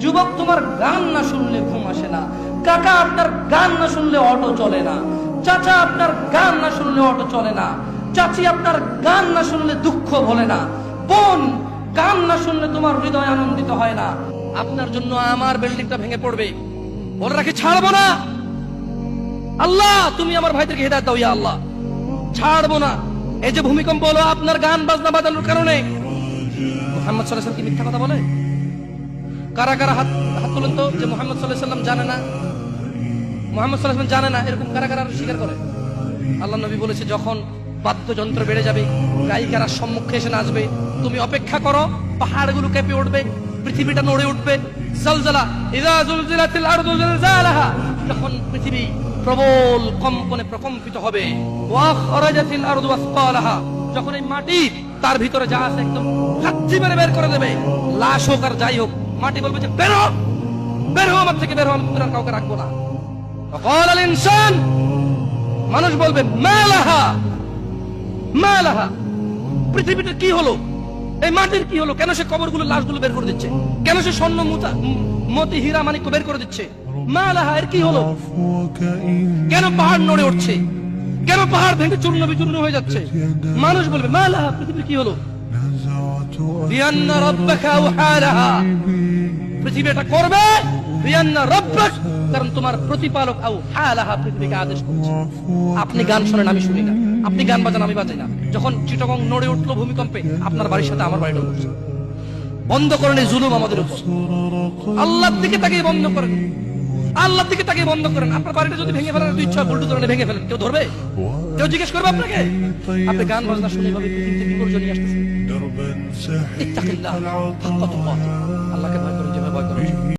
যুবক তোমার গান না শুনলে ঘুম আসে না। কাকা আপনার গান না শুনলে অটো চলে না। চাচা আপনার গান না শুনলে অটো চলে না। চাচি আপনার গান না শুনলে দুঃখ ভোলে না। বোন, গান না শুনলে তোমার হৃদয় আনন্দিত হয় না। আপনার জন্য আমার বিল্ডিংটা ভেঙে পড়বে। বলে রাখি, ছাড়বো না। আল্লাহ, তুমি আমার ভাইদেরকে হেদায়ত দাও, ইয়া আল্লাহ। ছাড়বো না। এই যে ভূমিকম্প হলো, আপনার গান, বাজনা বাজানোর কারণে। মোহাম্মদ সাল্লাহ কি মিথ্যা কথা বলে? কারা কারা হাত তুলেন তো, যে মোহাম্মদ সাল্লাম জানে না। মোহাম্মদ সাল্লাহ জানে না এরকম কারা কারা স্বীকার করে। আল্লাহ নবী বলেছে, যখন বাদ্যযন্ত্র বেড়ে যাবে, গায়িকারা সম্মুখে এসে নাচবে, তুমি অপেক্ষা করো, পাহাড়গুলো কেঁপে উঠবে, পৃথিবীটা নড়ে উঠবে। জলজলা ইদা জুলজিলাতিল যখন পৃথিবী প্রবল কম্পনে প্রকম্পিত হবে ওয়া খরাজাতিল আরদু আসফালাহা। যখন এই মাটি তার ভিতরে যা আছে একদম লাথি মেরে বের করে দেবে, লাশ হোক আর যাই হোক মাটি বলবে যে বেরো বের হো আমার থেকে বের হো আমি তোর আর কাউকে রাখবো না فقال الانسان মানুষ বলবে মালাহা মালাহা পৃথিবীটা কি হলো এই মাটির কি হলো কেন সে কবরগুলো লাশগুলো বের করে দিচ্ছে কেন সে স্বর্ণ মুতা ম- মতি হীরা মানিক বের করে দিচ্ছে মালাহা এর কি হলো عفوك إن কেন পাহাড় নড়ে উঠছে কেন পাহাড় ভেঙে চূর্ণ বিচূর্ণ হয়ে যাচ্ছে মানুষ বলবে মালাহা পৃথিবীর কি হলো আপনি গান শোনেন, আমি শুনি না। আপনি গান বাজান, আমি বাজাই না। যখন চিটগং নড়ে উঠল ভূমিকম্পে, আপনার বাড়ির সাথে আমার বাড়িটা উঠছে বন্ধ করেন জুলুম আমাদের আল্লাহ আল্লাহর দিকে তাকিয়ে বন্ধ করেন। আল্লাহ দিকে তাকে বন্ধ করেন। আপনার বাড়িটা যদি ভেঙে ফেলেন ইচ্ছা বুলটু ধরে ভেঙে ফেলেন। কেউ ধরবে? কেউ জিজ্ঞেস করবে আপনাকে? আপনি গান বাজনা শুনে ভাবে এভাবে বিপর্যয় নিয়ে আসতেছে اتق الله الله كما يقولون جماعة